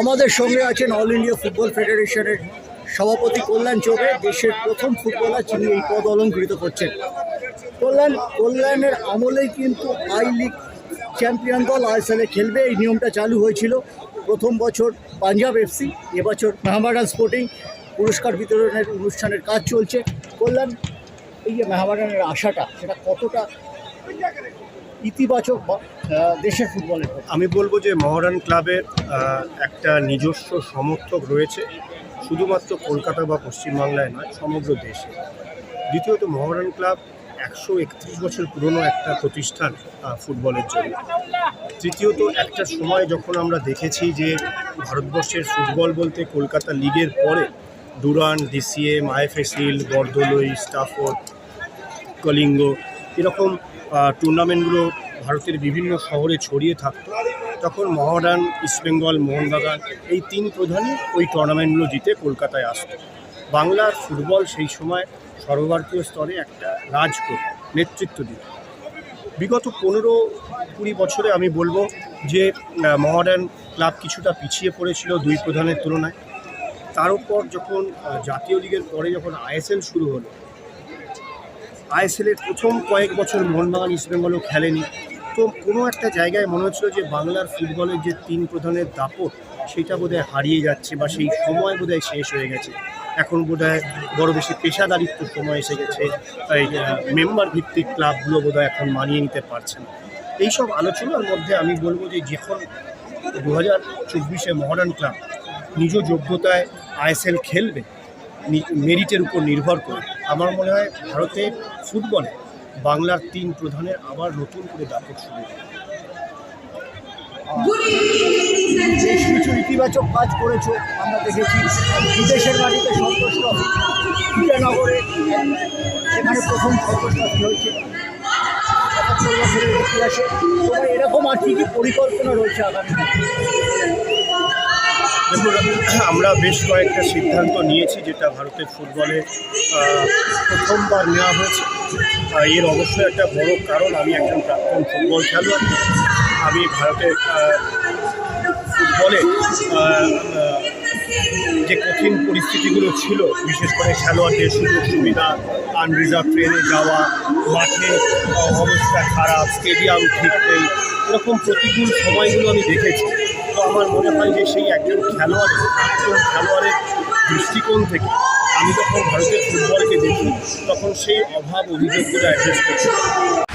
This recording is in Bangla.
আমাদের সঙ্গে আছেন অল ইন্ডিয়া ফুটবল ফেডারেশনের সভাপতি কল্যাণ চৌবে দেশের প্রথম ফুটবলার যিনি এই পদ অলঙ্কৃত করছেন। কল্যাণ, কল্যাণের আমলেই কিন্তু আই লিগ চ্যাম্পিয়ন দল আইএসএলে খেলবে। এই নিয়মটা চালু হয়েছিল প্রথম বছর পাঞ্জাব এফসি এবছর মেহমাডান স্পোর্টিং পুরস্কার বিতরণের অনুষ্ঠানের কাজ চলছে। কল্যাণ, এই যে মেহমাডানের আশাটা, সেটা কতটা ইতিবাচক দেশের ফুটবলের আমি বলব যে মহরান ক্লাবের একটা নিজস্ব সমর্থক রয়েছে, শুধুমাত্র কলকাতা বা পশ্চিমবাংলায় নয়, সমগ্র দেশে। দ্বিতীয়ত মহরান ক্লাব একশো একত্রিশ বছর পুরনো একটা প্রতিষ্ঠান ফুটবলের জন্য। তৃতীয়ত, একটা সময় যখন আমরা দেখেছি যে ভারতবর্ষের ফুটবল বলতে কলকাতা লিগের পরে Durand, DCM, IFA shield Bordoloi Stafford Kalinga এরকম টুর্নামেন্টগুলো ভারতের বিভিন্ন শহরে ছড়িয়ে থাকত তখন মহারান ইস্টবেঙ্গল মোহনবাগান, এই তিন প্রধানই ওই টুর্নামেন্টগুলো জিতে কলকাতায় আসতো। বাংলার ফুটবল সেই সময় সর্বভারতীয় স্তরে একটা রাজ করত নেতৃত্ব দিত। বিগত পনেরো কুড়ি বছরে আমি বলব যে মহারান ক্লাব কিছুটা পিছিয়ে পড়েছিল দুই প্রধানের তুলনায়। তার উপর যখন জাতীয় লিগের পরে যখন আইএসএল শুরু হলো আইএসএলের প্রথম কয়েক বছর মোহনবাগান ইস্টবেঙ্গলও খেলেনি। তো কোনো একটা জায়গায় মনে হচ্ছিল যে বাংলার ফুটবলের যে তিন প্রধানের দাপট, সেটা বোধহয় হারিয়ে যাচ্ছে বা সেই সময় বোধহয় শেষ হয়ে গেছে। এখন বোধহয় বড় বেশি পেশাদারিত্ব সময় এসে গেছে, তাই মেম্বার ভিত্তিক ক্লাবগুলো বোধহয় এখন মানিয়ে নিতে পারছে না। এইসব আলোচনার মধ্যে আমি বলব যে যখন দু হাজার চব্বিশে মহারান ক্লাব নিজ যোগ্যতায় আইএসএল খেলবে মেরিটের উপর নির্ভর করে আমার মনে হয় ভারতে ফুটবলে বাংলার তিন প্রধানের আবার নতুন করে দাপট শুরু। বেশ কিছু ইতিবাচক কাজ করেছ আমরা দেখেছি বিদেশের মাটিতে সন্তোষ ট্রফি ইটানগরে সেখানে প্রথম সন্তোষ ট্রফি হয়েছে একাত্তর বছরের ইতিহাসে এরকম আর কি কি পরিকল্পনা রয়েছে আগামী? দেখুন, আমরা বেশ কয়েকটা সিদ্ধান্ত নিয়েছি যেটা ভারতের ফুটবলে প্রথমবার নেওয়া হয়েছে। এর অবশ্যই একটা বড় কারণ, আমি একজন প্রাক্তন ফুটবল খেলোয়াড়। আমি ভারতের ফুটবলে যে কঠিন পরিস্থিতিগুলো ছিল, বিশেষ করে খেলোয়াড়দের সুযোগ সুবিধা আনরিজার্ভ ট্রেনে যাওয়া, মাঠে অবস্থা খারাপ স্টেডিয়াম ঠিক নেই, এরকম প্রতিকূল সময়গুলো আমি দেখেছি। তো আমার মনে হয় যে সেই একজন খেলোয়াড়, একজন খেলোয়াড়ের দৃষ্টিকোণ থেকে আমি যখন ভারতের ফুটবলকে দেখি, তখন সেই অভাব অভিযোগগুলো অ্যাড্রেস করতে